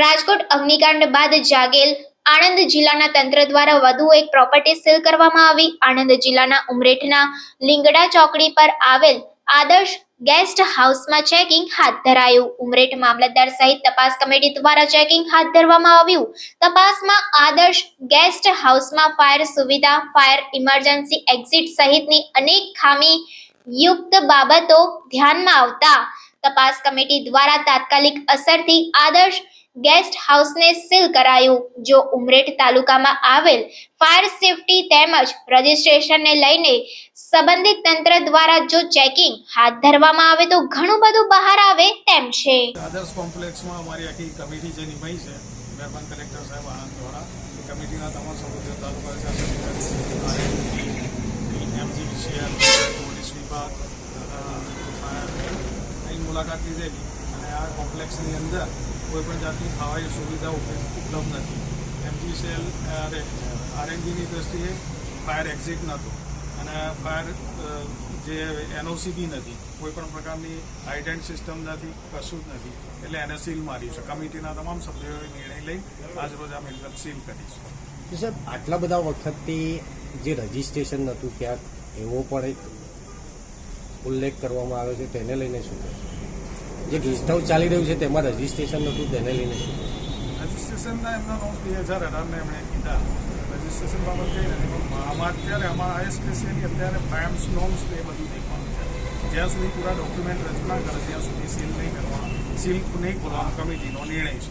રાજકોટ અગ્નિકાંડ બાદ જાગેલ આણંદ જિલ્લાના તંત્ર દ્વારા વધુ એક પ્રોપર્ટી સીલ કરવામાં આવી. આણંદ જિલ્લાના ઉમરેઠના લીંગડા ચોકડી પર આવેલ આદર્શ ગેસ્ટ હાઉસમાં ચેકિંગ હાથ ધરાયું. ઉમરેઠ મામલતદાર સહિત તપાસ કમિટી દ્વારા ચેકિંગ હાથ ધરવામાં આવ્યું. તપાસમાં આદર્શ ગેસ્ટ હાઉસમાં ફાયર સુવિધા, ફાયર ઇમરજન્સી એક્ઝિટ સહિતની અનેક ખામી યુક્ત બાબતો ધ્યાનમાં આવતા તપાસ કમિટી દ્વારા તાત્કાલિક અસરથી આદર્શ ગેસ્ટ હાઉસને સીલ કરાયું, જો ઉમરેઠ તાલુકામાં આવેલ ફાયર સેફટી તેમજ રજિસ્ટ્રેશનને લઈને સંબંધિત તંત્ર દ્વારા જો ચેકિંગ હાથ ધરવામાં આવે તો ઘણું બધું બહાર આવે તેમ છે. આદર્શ કોમ્પ્લેક્સમાં અમારી આખી કમિટી જે નિમાઈ છે, મહેરબાન કલેક્ટર સાહેબ આનંદ દ્વારા કમિટીના તમામ સભ્યો તાલુકા મુલાકાત લીધેલી અને આ કોમ્પ્લેક્સની અંદર કોઈપણ જાતની ખાવાની સુવિધા ઉપલબ્ધ નથી. એમજીસીએલ આરએનજીની દ્રષ્ટિએ ફાયર એક્ઝિટ નહોતું. અને ફાયર જે એનઓસી બી નથી કોઈપણ પ્રકારની હાઇડેન્ટ સિસ્ટમ નથી, કશું જ નથી. એટલે એને સીલ માર્યું છે. કમિટીના તમામ સભ્યોએ નિર્ણય લઈ આજરોજ આ મિલકત સીલ કરી છે. સાહેબ, આટલા બધા વખતથી જે રજીસ્ટ્રેશન નહોતું, ક્યાંક એવો પણ એક ઉલ્લેખ કરવામાં આવ્યો છે, તેને લઈને શું કહેશો? જે ગેસ્ટ ચાલી રહ્યું છે તેમાં રજીસ્ટ્રેશન નહોતું, તેને લઈને. રજીસ્ટ્રેશનના એમના નોંધ બે હજાર અઢારને એમણે કીધા. રજીસ્ટ્રેશન બાબત કહી નથી, પણ આમાં અત્યારે આમાં આઈએસપીસીની અત્યારે ફાયમ્સ નોમ્સ એ બધું દેખવાનું છે. જ્યાં સુધી પૂરા ડોક્યુમેન્ટ રચના કરે, ત્યાં સુધી સીલ નહીં કરવા સીલ નહીં ખોલવાનો કમિટીનો નિર્ણય છે.